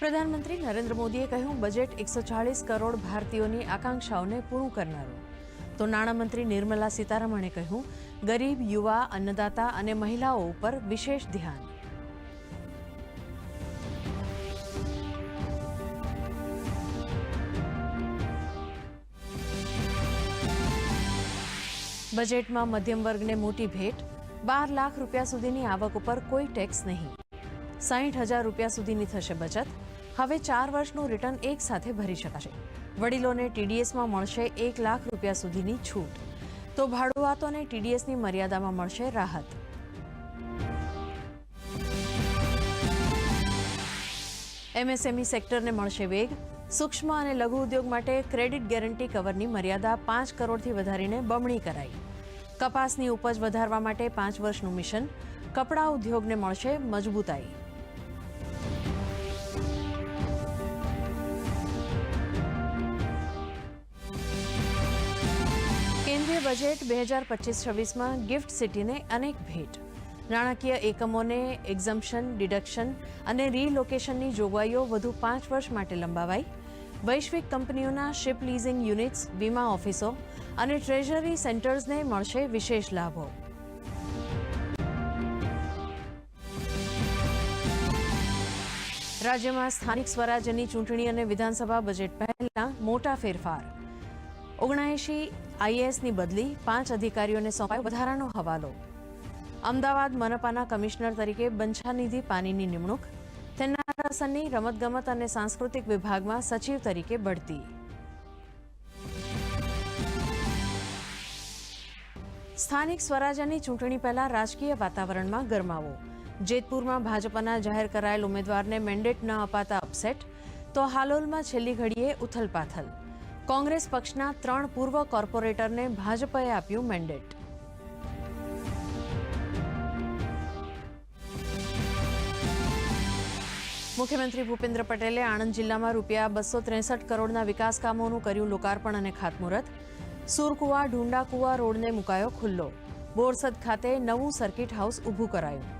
પ્રધાનમંત્રી નરેન્દ્ર મોદીએ કહ્યું, બજેટ એકસો ચાળીસ કરોડ ભારતીયોની આકાંક્ષાઓને પૂરું કરનારું. તો નાણામંત્રી નિર્મલા સીતારમણે કહ્યું, ગરીબ, યુવા, અન્નદાતા અને મહિલાઓ ઉપર વિશેષ ધ્યાન. બજેટમાં મધ્યમ વર્ગને મોટી ભેટ, બાર લાખ રૂપિયા સુધીની આવક ઉપર કોઈ ટેક્સ નહીં. સાહીઠ હજાર રૂપિયા સુધીની થશે બચત હવે ચાર વર્ષનું રિટર્ન એક સાથે ભરી શકાશે. વડીલોને ટીડીએસમાં મળશે એક લાખ રૂપિયા સુધીની છૂટ. તો ભાડુઆતોને ટીડીએસની મર્યાદામાં મળશે રાહત. એમએસએમઈ સેક્ટરને મળશે વેગ. સૂક્ષ્મ અને લઘુ ઉદ્યોગ માટે ક્રેડિટ ગેરંટી કવરની મર્યાદા પાંચ કરોડથી વધારીને બમણી કરાઈ. કપાસની ઉપજ વધારવા માટે પાંચ વર્ષનું મિશન. કપડાં ઉદ્યોગને મળશે મજબૂતાઈ. કેન્દ્રીય બજેટ બે હજાર પચીસ છવ્વીસમાં ગિફ્ટ સિટીને અનેક ભેટ. નાણાકીય એકમોને એક્ઝમ્પશન ડિડક્શન અને રીલોકેશનની જોગવાઈઓ વધુ પાંચ વર્ષ માટે લંબાવાઈ. વૈશ્વિક કંપનીઓના શિપ લીઝિંગ યુનિટ્સ વીમા ઓફિસો અને ટ્રેઝરી સેન્ટર્સને મળશે વિશેષ લાભો. રાજ્યમાં સ્થાનિક સ્વરાજ્યની ચૂંટણી અને વિધાનસભા બજેટ પહેલા મોટા ફેરફાર. ઓગણએંશી આઈએએસની બદલી પાંચ અધિકારીઓને સોંપાયો વધારાનો હવાલો. અમદાવાદ મનપાના કમિશનર તરીકે બંછાનિધિ પાનીની નિમણૂક તેના રસનની રમતગમત અને સાંસ્કૃતિક વિભાગમાં સચિવ તરીકે બઢતી. સ્થાનિક સ્વરાજ્યની ચૂંટણી પહેલા રાજકીય વાતાવરણમાં ગરમાવો. જેતપુરમાં ભાજપના જાહેર કરાયેલ ઉમેદવારને મેન્ડેટ ન અપાતા અપસેટ, તો હાલોલમાં છેલ્લી ઘડીએ ઉથલપાથલ. કોંગ્રેસ પક્ષના ત્રણ પૂર્વ કોર્પોરેટરને ભાજપએ આપ્યું મેન્ડેટ. મુખ્યમંત્રી ભૂપેન્દ્ર પટેલે આણંદ જિલ્લામાં રૂપિયા બસો ત્રેસઠ કરોડના વિકાસ કામોનું કર્યું લોકાર્પણ અને ખાતમુહૂર્ત. સુરકુવા, ઢુંડાકુવા રોડને મુકાયો ખુલ્લો. બોરસદ ખાતે નવું સર્કિટ હાઉસ ઊભું કરાયું.